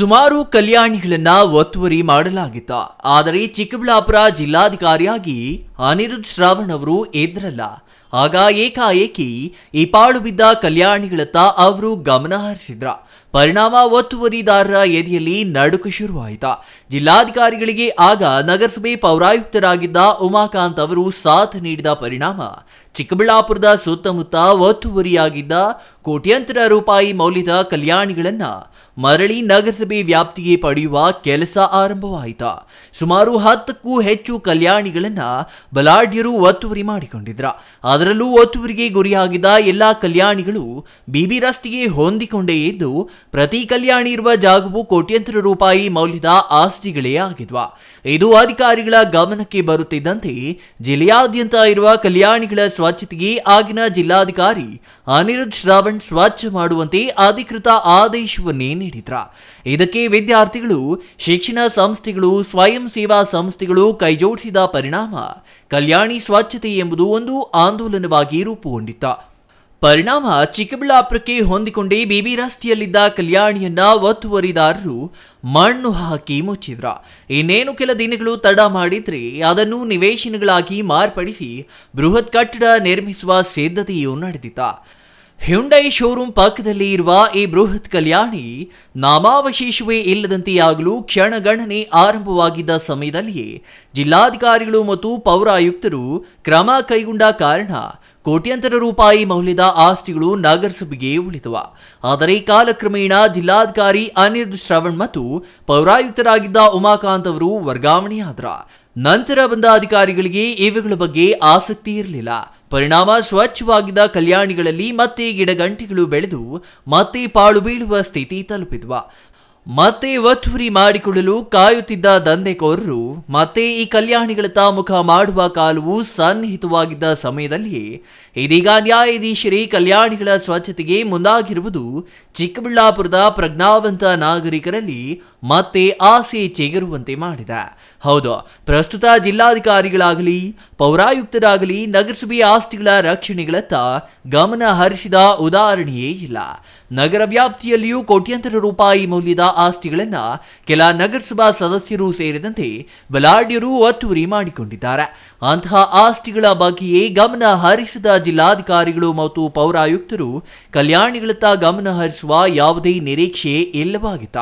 ಸುಮಾರು ಕಲ್ಯಾಣಿಗಳನ್ನ ಒತ್ತುವರಿ ಮಾಡಲಾಗಿತ್ತು. ಆದರೆ ಚಿಕ್ಕಬಳ್ಳಾಪುರ ಜಿಲ್ಲಾಧಿಕಾರಿಯಾಗಿ ಅನಿರುದ್ಧ ಶ್ರಾವಣ್ ಅವರು ಇದ್ರಲ್ಲ ಆಗ ಏಕಾಏಕಿ ಈ ಪಾಳು ಬಿದ್ದ ಕಲ್ಯಾಣಿಗಳತ್ತ ಅವರು ಗಮನ ಹರಿಸಿದ್ರ. ಪರಿಣಾಮ ಒತ್ತುವರಿದಾರರ ಎದೆಯಲ್ಲಿ ನಡುಕು ಶುರುವಾಯಿತ. ಜಿಲ್ಲಾಧಿಕಾರಿಗಳಿಗೆ ಆಗ ನಗರಸಭೆ ಪೌರಾಯುಕ್ತರಾಗಿದ್ದ ಉಮಾಕಾಂತ್ ಅವರು ಸಾಥ್ ನೀಡಿದ ಪರಿಣಾಮ, ಚಿಕ್ಕಬಳ್ಳಾಪುರದ ಸುತ್ತಮುತ್ತ ಒತ್ತುವರಿಯಾಗಿದ್ದ ಕೋಟ್ಯಂತರ ರೂಪಾಯಿ ಮೌಲ್ಯದ ಕಲ್ಯಾಣಿಗಳನ್ನ ಮರಳಿ ನಗರಸಭೆ ವ್ಯಾಪ್ತಿಗೆ ಪಡೆಯುವ ಕೆಲಸ ಆರಂಭವಾಯಿತು. ಸುಮಾರು ಹತ್ತಕ್ಕೂ ಹೆಚ್ಚು ಕಲ್ಯಾಣಿಗಳನ್ನ ಬಲಾಢ್ಯರು ಒತ್ತುವರಿ ಮಾಡಿಕೊಂಡಿದ್ರ. ಅದರಲ್ಲೂ ಒತ್ತುವರಿಗೆ ಗುರಿಯಾಗಿದ್ದ ಎಲ್ಲಾ ಕಲ್ಯಾಣಿಗಳು ಬಿಬಿ ರಸ್ತೆಗೆ ಹೊಂದಿಕೊಂಡೇ ಇದ್ದು, ಪ್ರತಿ ಕಲ್ಯಾಣಿ ಇರುವ ಜಾಗವು ಕೋಟ್ಯಂತರ ರೂಪಾಯಿ ಮೌಲ್ಯದ ಆಸ್ತಿಗಳೇ ಆಗಿದ್ವ. ಇದು ಅಧಿಕಾರಿಗಳ ಗಮನಕ್ಕೆ ಬರುತ್ತಿದ್ದಂತೆ ಜಿಲ್ಲೆಯಾದ್ಯಂತ ಇರುವ ಕಲ್ಯಾಣಿಗಳ ಸ್ವಚ್ಛತೆಗೆ ಆಗಿನ ಜಿಲ್ಲಾಧಿಕಾರಿ ಅನಿರುದ್ಧ ಶ್ರಾವಣ್ ಸ್ವಚ್ಛ ಮಾಡುವಂತೆ ಅಧಿಕೃತ ಆದೇಶವನ್ನೇ ನೀಡಿದ್ರ. ಇದಕ್ಕೆ ವಿದ್ಯಾರ್ಥಿಗಳು, ಶಿಕ್ಷಣ ಸಂಸ್ಥೆಗಳು, ಸ್ವಯಂ ಸೇವಾ ಸಂಸ್ಥೆಗಳು ಕೈಜೋಡಿಸಿದ ಪರಿಣಾಮ. ಕಲ್ಯಾಣಿ ಸ್ವಚ್ಛತೆ ಎಂಬುದು ಒಂದು ಆಂದೋಲನವಾಗಿ ರೂಪುಗೊಂಡಿತ್ತ ಪರಿಣಾಮ ಚಿಕ್ಕಬಳ್ಳಾಪುರಕ್ಕೆ ಹೊಂದಿಕೊಂಡೇ ಬಿಬಿ ರಸ್ತೆಯಲ್ಲಿದ್ದ ಕಲ್ಯಾಣಿಯನ್ನ ಒತ್ತುವರಿದಾರರು ಮಣ್ಣು ಹಾಕಿ ಮುಚ್ಚಿದ್ರ. ಇನ್ನೇನು ಕೆಲ ದಿನಗಳು ತಡ ಮಾಡಿದ್ರೆ ಅದನ್ನು ನಿವೇಶನಗಳಾಗಿ ಮಾರ್ಪಡಿಸಿ ಬೃಹತ್ ಕಟ್ಟಡ ನಿರ್ಮಿಸುವ ಸಿದ್ಧತೆಯೂ ನಡೆದಿತ್ತ ಹ್ಯುಂಡೈ ಶೋರೂಮ್ ಪಕ್ಕದಲ್ಲಿ ಇರುವ ಈ ಬೃಹತ್ ಕಲ್ಯಾಣಿ ನಾಮಾವಶೇಷವೇ ಇಲ್ಲದಂತೆಯಾಗಲು ಕ್ಷಣಗಣನೆ ಆರಂಭವಾಗಿದ್ದ ಸಮಯದಲ್ಲಿಯೇ ಜಿಲ್ಲಾಧಿಕಾರಿಗಳು ಮತ್ತು ಪೌರಾಯುಕ್ತರು ಕ್ರಮ ಕೈಗೊಂಡ ಕಾರಣ ಕೋಟ್ಯಂತರ ರೂಪಾಯಿ ಮೌಲ್ಯದ ಆಸ್ತಿಗಳು ನಗರಸಭೆಗೆ ಉಳಿದವ. ಆದರೆ ಕಾಲಕ್ರಮೇಣ ಜಿಲ್ಲಾಧಿಕಾರಿ ಅನಿರುದ್ ಶ್ರವಣ್ ಮತ್ತು ಪೌರಾಯುಕ್ತರಾಗಿದ್ದ ಉಮಾಕಾಂತ್ ಅವರು ವರ್ಗಾವಣೆಯಾದ್ರ. ನಂತರ ಬಂದ ಅಧಿಕಾರಿಗಳಿಗೆ ಇವುಗಳ ಬಗ್ಗೆ ಆಸಕ್ತಿ ಇರಲಿಲ್ಲ. ಪರಿಣಾಮ ಸ್ವಚ್ಛವಾಗಿದ್ದ ಕಲ್ಯಾಣಿಗಳಲ್ಲಿ ಮತ್ತೆ ಗಿಡಗಂಟಿಗಳು ಬೆಳೆದು ಮತ್ತೆ ಪಾಳು ಬೀಳುವ ಸ್ಥಿತಿ ತಲುಪಿದ್ವ. ಮತ್ತೆ ಒತ್ತುವರಿ ಮಾಡಿಕೊಳ್ಳಲು ಕಾಯುತ್ತಿದ್ದ ದಂಧೆಕೋರರು ಮತ್ತೆ ಈ ಕಲ್ಯಾಣಿಗಳತ್ತ ಮುಖ ಮಾಡುವ ಕಾಲವು ಸನ್ನಿಹಿತವಾಗಿದ್ದ ಸಮಯದಲ್ಲಿ ಇದೀಗ ನ್ಯಾಯಾಧೀಶರೇ ಕಲ್ಯಾಣಿಗಳ ಸ್ವಚ್ಛತೆಗೆ ಮುಂದಾಗಿರುವುದು ಚಿಕ್ಕಬಳ್ಳಾಪುರದ ಪ್ರಜ್ಞಾವಂತ ನಾಗರಿಕರಲ್ಲಿ ಮತ್ತೆ ಆಸೆ ಚೇಗರುವಂತೆ ಮಾಡಿದ. ಹೌದು, ಪ್ರಸ್ತುತ ಜಿಲ್ಲಾಧಿಕಾರಿಗಳಾಗಲಿ, ಪೌರಾಯುಕ್ತರಾಗಲಿ ನಗರಸಭೆ ಆಸ್ತಿಗಳ ರಕ್ಷಣೆಗಳತ್ತ ಗಮನ ಹರಿಸಿದ ಉದಾಹರಣೆಯೇ ಇಲ್ಲ. ನಗರ ವ್ಯಾಪ್ತಿಯಲ್ಲಿಯೂ ಕೋಟ್ಯಂತರ ರೂಪಾಯಿ ಮೌಲ್ಯದ ಆಸ್ತಿಗಳನ್ನ ಕೆಲ ನಗರಸಭಾ ಸದಸ್ಯರು ಸೇರಿದಂತೆ ಬಲಾಢ್ಯರು ಒತ್ತುವರಿ ಮಾಡಿಕೊಂಡಿದ್ದಾರೆ. ಅಂತಹ ಆಸ್ತಿಗಳ ಬಗ್ಗೆಯೇ ಗಮನ ಹರಿಸಿದ ಜಿಲ್ಲಾಧಿಕಾರಿಗಳು ಮತ್ತು ಪೌರಾಯುಕ್ತರು ಕಲ್ಯಾಣಿಗಳತ್ತ ಗಮನ ಹರಿಸುವ ಯಾವುದೇ ನಿರೀಕ್ಷೆ ಇಲ್ಲವಾಗಿತ್ತ.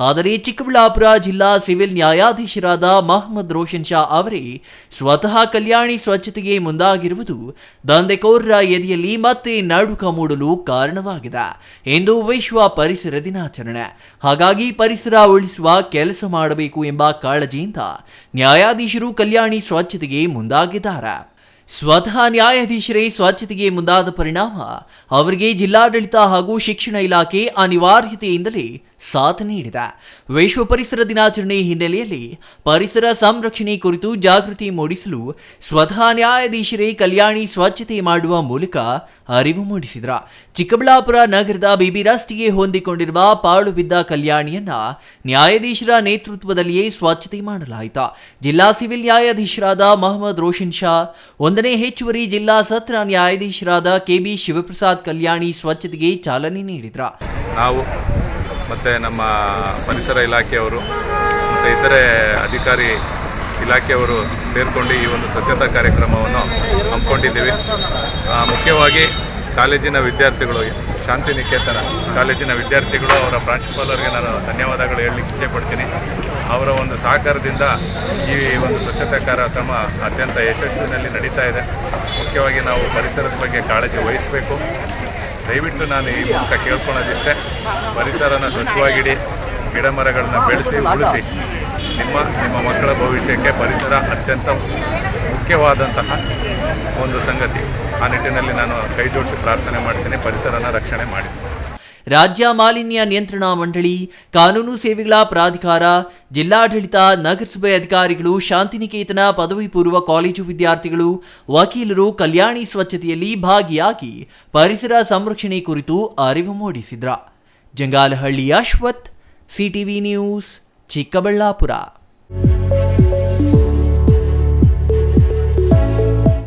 ಆದರೆ ಚಿಕ್ಕಬಳ್ಳಾಪುರ ಜಿಲ್ಲಾ ಸಿವಿಲ್ ನ್ಯಾಯಾಧೀಶರಾದ ಮಹಮ್ಮದ್ ರೋಷನ್ ಶಾ ಅವರೇ ಸ್ವತಃ ಕಲ್ಯಾಣಿ ಸ್ವಚ್ಛತೆಗೆ ಮುಂದಾಗಿರುವುದು ದಂಧೆಕೋರರ ಎದೆಯಲ್ಲಿ ಮತ್ತೆ ನಡುಕ ಮೂಡಲು ಕಾರಣವಾಗಿದೆ. ಎಂದು ವಿಶ್ವ ಪರಿಸರ ದಿನಾಚರಣೆ. ಹಾಗಾಗಿ ಪರಿಸರ ಉಳಿಸುವ ಕೆಲಸ ಮಾಡಬೇಕು ಎಂಬ ಕಾಳಜಿಯಿಂದ ನ್ಯಾಯಾಧೀಶರು ಕಲ್ಯಾಣಿ ಸ್ವಚ್ಛತೆಗೆ ಮುಂದಾಗಿದ್ದಾರೆ. ಸ್ವತಃ ನ್ಯಾಯಾಧೀಶರೇ ಸ್ವಚ್ಛತೆಗೆ ಮುಂದಾದ ಪರಿಣಾಮ ಅವರಿಗೆ ಜಿಲ್ಲಾಡಳಿತ ಹಾಗೂ ಶಿಕ್ಷಣ ಇಲಾಖೆ ಅನಿವಾರ್ಯತೆಯಿಂದಲೇ ಸಾಥ್ ನೀಡಿದ. ವಿಶ್ವ ಪರಿಸರ ದಿನಾಚರಣೆ ಹಿನ್ನೆಲೆಯಲ್ಲಿ ಪರಿಸರ ಸಂರಕ್ಷಣೆ ಕುರಿತು ಜಾಗೃತಿ ಮೂಡಿಸಲು ಸ್ವತಃ ನ್ಯಾಯಾಧೀಶರೇ ಕಲ್ಯಾಣಿ ಸ್ವಚ್ಛತೆ ಮಾಡುವ ಮೂಲಕ ಅರಿವು ಮೂಡಿಸಿದ್ರ. ಚಿಕ್ಕಬಳ್ಳಾಪುರ ನಗರದ ಬಿಬಿ ರಸ್ತೆಗೆ ಹೊಂದಿಕೊಂಡಿರುವ ಪಾಳು ಬಿದ್ದ ಕಲ್ಯಾಣಿಯನ್ನ ನ್ಯಾಯಾಧೀಶರ ನೇತೃತ್ವದಲ್ಲಿಯೇ ಸ್ವಚ್ಛತೆ ಮಾಡಲಾಯಿತು. ಜಿಲ್ಲಾ ಸಿವಿಲ್ ನ್ಯಾಯಾಧೀಶರಾದ ಮಹಮ್ಮದ್ ರೋಷನ್ ಶಾ, ಒಂದನೇ ಹೆಚ್ಚುವರಿ ಜಿಲ್ಲಾ ಸತ್ರ ನ್ಯಾಯಾಧೀಶರಾದ ಕೆಬಿ ಶಿವಪ್ರಸಾದ್ ಕಲ್ಯಾಣಿ ಸ್ವಚ್ಛತೆಗೆ ಚಾಲನೆ ನೀಡಿದ್ರ. ನಾವು ಮತ್ತು ನಮ್ಮ ಪರಿಸರ ಇಲಾಖೆಯವರು ಮತ್ತು ಇತರೆ ಅಧಿಕಾರಿ ಇಲಾಖೆಯವರು ಸೇರಿಕೊಂಡು ಈ ಒಂದು ಸ್ವಚ್ಛತಾ ಕಾರ್ಯಕ್ರಮವನ್ನು ಹಮ್ಮಿಕೊಂಡಿದ್ದೀವಿ. ಮುಖ್ಯವಾಗಿ ಕಾಲೇಜಿನ ವಿದ್ಯಾರ್ಥಿಗಳು ಶಾಂತಿ ನಿಕೇತನ ಕಾಲೇಜಿನ ವಿದ್ಯಾರ್ಥಿಗಳು, ಅವರ ಪ್ರಾಂಶುಪಾಲರಿಗೆ ನಾನು ಧನ್ಯವಾದಗಳು ಹೇಳಲಿಕ್ಕೆ ಇಚ್ಛೆಪಡ್ತೀನಿ ಅವರ ಒಂದು ಸಹಕಾರದಿಂದ ಈ ಒಂದು ಸ್ವಚ್ಛತಾ ಕಾರ್ಯಕ್ರಮ ಅತ್ಯಂತ ಯಶಸ್ವಿನಲ್ಲಿ ನಡೀತಾ ಇದೆ. ಮುಖ್ಯವಾಗಿ ನಾವು ಪರಿಸರದ ಬಗ್ಗೆ ಕಾಳಜಿ ವಹಿಸಬೇಕು. ದಯವಿಟ್ಟು ನಾನು ಈ ಮೂಲಕ ಕೇಳ್ಕೊಳ್ಳೋದಿಷ್ಟೇ. ಪರಿಸರನ ಸ್ವಚ್ಛವಾಗಿಡಿ ಗಿಡ ಮರಗಳನ್ನ ಬೆಳೆಸಿ, ಉಳಿಸಿ. ನಿಮ್ಮ ನಿಮ್ಮ ಮಕ್ಕಳ ಭವಿಷ್ಯಕ್ಕೆ ಪರಿಸರ ಅತ್ಯಂತ ಮುಖ್ಯವಾದಂತಹ ಒಂದು ಸಂಗತಿ. ಆ ನಿಟ್ಟಿನಲ್ಲಿ ನಾನು ಕೈ ಜೋಡಿಸಿ ಪ್ರಾರ್ಥನೆ ಮಾಡ್ತೀನಿ, ಪರಿಸರನ ರಕ್ಷಣೆ ಮಾಡಿ. ರಾಜ್ಯ ಮಾಲಿನ್ಯ ನಿಯಂತ್ರಣ ಮಂಡಳಿ, ಕಾನೂನು ಸೇವೆಗಳ ಪ್ರಾಧಿಕಾರ, ಜಿಲ್ಲಾಡಳಿತ, ನಗರಸಭೆ ಅಧಿಕಾರಿಗಳು, ಶಾಂತಿನಿಕೇತನ, ಪದವಿ ಪೂರ್ವ ಕಾಲೇಜು ವಿದ್ಯಾರ್ಥಿಗಳು, ವಕೀಲರು ಕಲ್ಯಾಣಿ ಸ್ವಚ್ಛತೆಯಲ್ಲಿ ಭಾಗಿಯಾಗಿ ಪರಿಸರ ಸಂರಕ್ಷಣೆ ಕುರಿತು ಅರಿವು ಮೂಡಿಸಿದ್ರ. Jangalahalli Ashwath, CTV news, Chikkaballapur.